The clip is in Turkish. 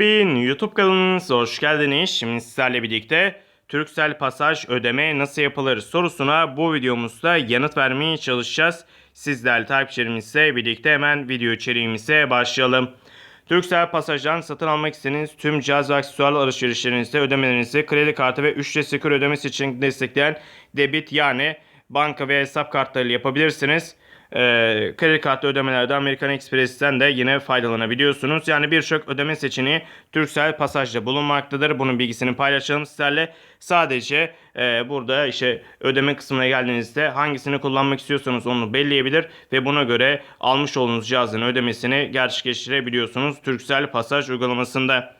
Web'in YouTube kanalınıza hoş geldiniz. Şimdi sizlerle birlikte Turkcell pasaj ödeme nasıl yapılır sorusuna bu videomuzda yanıt vermeye çalışacağız. Sizlerle takipçilerimizle birlikte hemen video içeriğimize başlayalım. Turkcell pasajdan satın almak istediğiniz tüm cihaz ve aksesuar alışverişlerinizde ödemelerinizi kredi kartı ve 3D Secure ödemesi için destekleyen debit yani banka ve hesap kartlarıyla yapabilirsiniz. Ee, kredi kartı ödemelerde American Express'ten de yine faydalanabiliyorsunuz. Yani birçok ödeme seçeneği Turkcell pasajda bulunmaktadır. Bunun bilgisini paylaşalım sizlerle. Sadece e, burada işte ödeme kısmına geldiğinizde hangisini kullanmak istiyorsanız onu belirleyebilir ve buna göre almış olduğunuz cihazın ödemesini gerçekleştirebiliyorsunuz Turkcell pasaj uygulamasında.